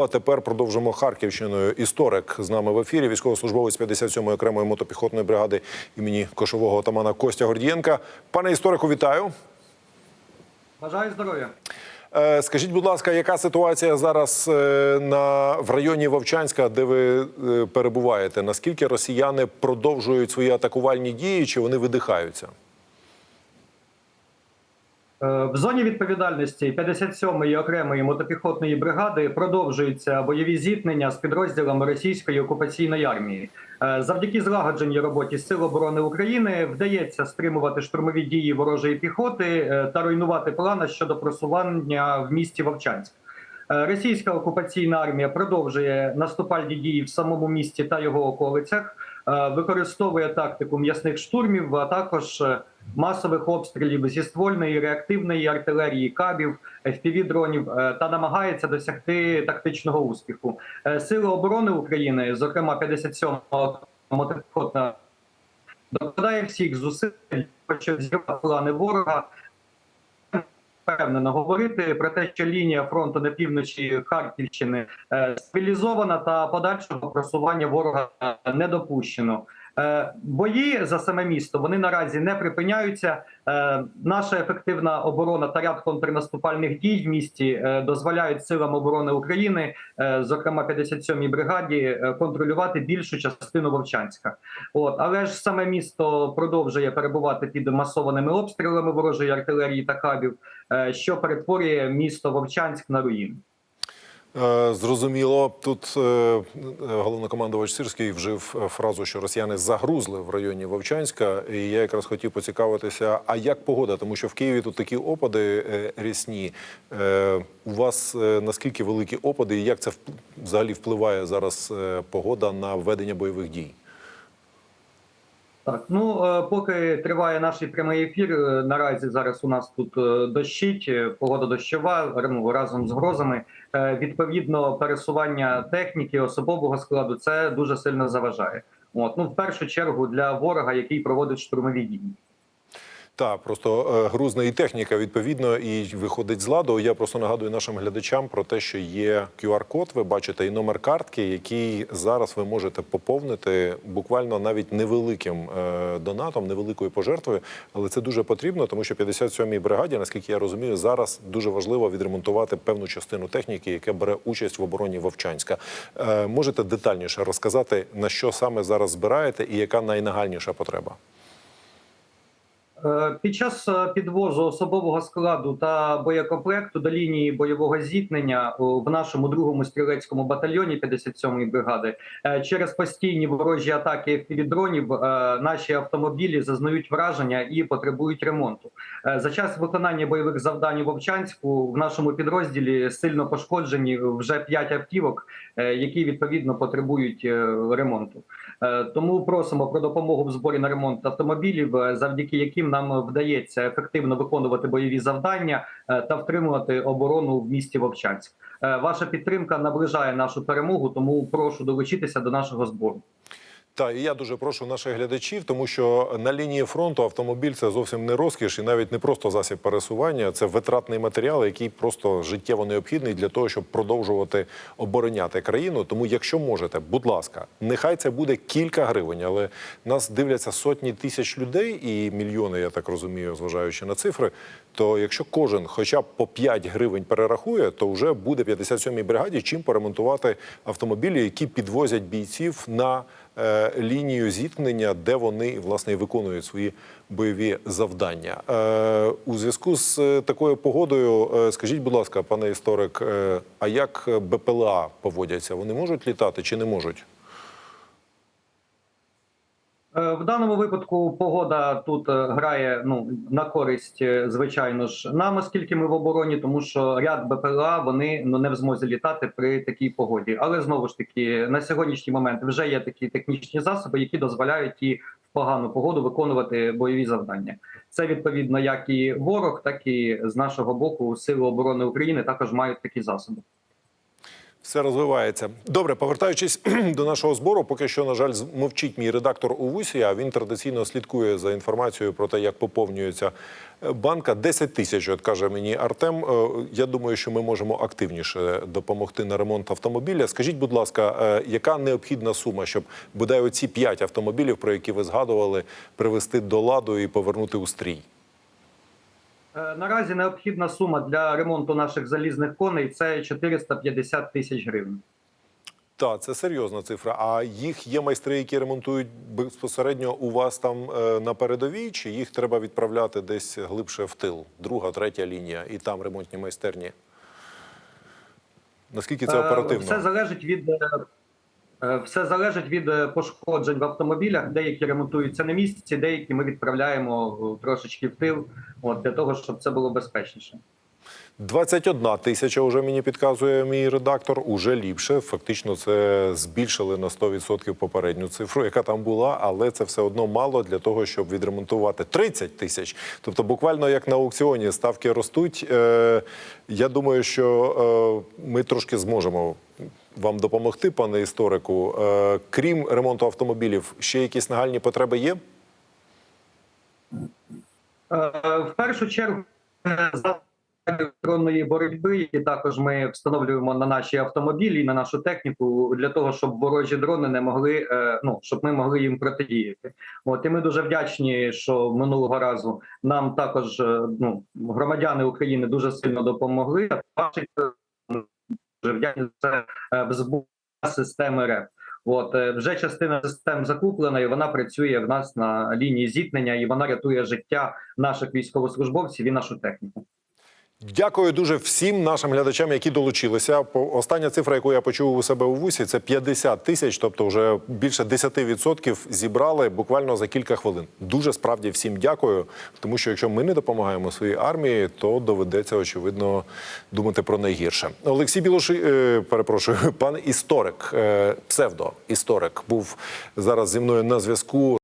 А тепер продовжимо Харківщиною. Історик з нами в ефірі. Військовослужбовець 57-ї окремої мотопіхотної бригади імені кошового отамана Костя Гордієнка. Пане історику, вітаю. Бажаю здоров'я. Е, Скажіть, будь ласка, яка ситуація зараз е, на в районі Вовчанська, де ви е, перебуваєте? Наскільки росіяни продовжують свої атакувальні дії, чи вони видихаються? Е, В зоні відповідальності 57-ї окремої мотопіхотної бригади продовжуються бойові зіткнення з підрозділами російської окупаційної армії. Е, Завдяки злагодженій роботі Сил оборони України вдається стримувати штурмові дії ворожої піхоти е, та руйнувати плани щодо просування в місті Вовчанськ. Російська окупаційна армія продовжує наступальні дії в самому місті та його околицях, використовує тактику м'ясних штурмів, а також е, масових обстрілів зі ствольної реактивної артилерії, кабів, FPV-дронів е, та намагається досягти тактичного успіху. Е, Сили оборони України, зокрема 57-ма мотопіхотна, докладає всіх зусиль, щоб зірвати плани ворога впевнено говорити про те, що лінія фронту на півночі Харківщини е, стабілізована та подальшого просування ворога е, не допущено. Е, Бої за саме місто вони наразі не припиняються. Е, Наша ефективна оборона та ряд контрнаступальних дій в місті е, дозволяють силам оборони України, зокрема 57-й бригаді, контролювати більшу частину Вовчанська. От але ж саме місто продовжує перебувати під масованими обстрілами ворожої артилерії та кабів, що перетворює місто Вовчанськ на руїни. Е, Зрозуміло, тут е, е, головнокомандувач Сирський вжив фразу, що росіяни загрузли в районі Вовчанська. І я якраз хотів поцікавитися, а як погода? Тому що в Києві тут такі опади рісні У вас наскільки великі опади, і як це взагалі впливає зараз погода на ведення бойових дій? Так, ну е, поки триває наш прямий ефір. е, Наразі зараз у нас тут е, дощить, погода дощова разом з грозами. Відповідно, пересування техніки, особового складу це дуже сильно заважає. От ну в першу чергу для ворога, який проводить штурмові дії. Так, просто е, грузна і техніка відповідно і виходить з ладу. Я просто нагадую нашим глядачам про те, що є QR-код. Ви бачите і номер картки, який зараз ви можете поповнити буквально навіть невеликим е, донатом, невеликою пожертвою. Але це дуже потрібно, тому що 57-й бригаді, наскільки я розумію, зараз дуже важливо відремонтувати певну частину техніки, яка бере участь в обороні Вовчанська. Е, можете детальніше розказати на що саме зараз збираєте і яка найнагальніша потреба? Е, Під час е, підвозу особового складу та боєкомплекту до лінії бойового зіткнення в нашому другому стрілецькому батальйоні 57-ї бригади е, через постійні ворожі атаки дронів наші автомобілі зазнають враження і потребують ремонту. За час виконання бойових завдань у Вовчанську в нашому підрозділі сильно пошкоджені вже 5 автівок, які відповідно потребують ремонту. Тому просимо про допомогу в зборі на ремонт автомобілів, завдяки яким нам вдається ефективно виконувати бойові завдання е, та втримувати оборону в місті Вовчанськ. Е, Ваша підтримка наближає нашу перемогу, тому прошу долучитися до нашого збору. Так, і я дуже прошу наших глядачів, тому що на лінії фронту автомобіль це зовсім не розкіш і навіть не просто засіб пересування. Це витратний матеріал, який просто життєво необхідний для того, щоб продовжувати обороняти країну. Тому, якщо можете, будь ласка, нехай це буде кілька гривень, але нас дивляться сотні тисяч людей і мільйони, я так розумію, зважаючи на цифри. То якщо кожен хоча б по 5 гривень перерахує, то вже буде 57-й бригаді чим поремонтувати автомобілі, які підвозять бійців на лінію зіткнення, де вони власне виконують свої бойові завдання. Е, у зв'язку з е, такою погодою, е, скажіть, будь ласка, пане історик, е, а як БПЛА поводяться? Вони можуть літати чи не можуть? Е, В даному випадку погода тут е, грає ну на користь, е, звичайно ж, нам, оскільки ми в обороні, тому що ряд БПЛА вони ну не в змозі літати при такій погоді. Але знову ж таки, на сьогоднішній момент вже є такі технічні засоби, які дозволяють і в погану погоду виконувати бойові завдання. Це відповідно як і ворог, так і з нашого боку сили оборони України також мають такі засоби. Все розвивається. Добре, повертаючись до нашого збору, поки що, на жаль, мовчить мій редактор у вусі, а він традиційно слідкує за інформацією про те, як поповнюється е, банка. 10 тисяч, от каже мені Артем. Е, Я думаю, що ми можемо активніше допомогти на ремонт автомобіля. Скажіть, будь ласка, е, яка необхідна сума, щоб бодай оці 5 автомобілів, про які ви згадували, привести до ладу і повернути у стрій? Е, Наразі необхідна сума для ремонту наших залізних коней це 450 тисяч гривень. Так, це серйозна цифра. А їх є майстри, які ремонтують безпосередньо у вас там е, на передовій, чи їх треба відправляти десь глибше в тил? Друга, третя лінія, і там ремонтні майстерні. Наскільки це Е, оперативно? Все залежить від все залежить від е, пошкоджень в автомобілях. Деякі ремонтуються на місці, деякі ми відправляємо е, трошечки в тил, от для того, щоб це було безпечніше. 21 тисяча вже мені підказує мій редактор. Уже ліпше. Фактично, це збільшили на 100% попередню цифру, яка там була, але це все одно мало для того, щоб відремонтувати 30 тисяч. Тобто, буквально як на аукціоні ставки ростуть. Е, я думаю, що е, ми трошки зможемо. Вам допомогти, пане історику. Е, крім ремонту автомобілів, ще якісь нагальні потреби є? Е, В першу чергу е, за електронної боротьби, які також ми встановлюємо на наші автомобілі на нашу техніку для того, щоб ворожі дрони не могли, ну щоб ми могли їм протидіяти. От і ми дуже вдячні, що минулого разу нам також ну громадяни України дуже сильно допомогли. Ваші е, дуже вдячні за це зборі системи РЕП. От е, вже частина систем закуплена, і вона працює в нас на лінії зіткнення, і вона рятує життя наших військовослужбовців і нашу техніку. Дякую дуже всім нашим глядачам, які долучилися. Остання цифра, яку я почув у себе у вусі, це 50 тисяч, тобто вже більше 10% зібрали буквально за кілька хвилин. Дуже справді всім дякую, тому що якщо ми не допомагаємо своїй армії, то доведеться очевидно думати про найгірше. Олексій Білоши, е, перепрошую, пан історик, е, псевдоісторик, був зараз зі мною на зв'язку.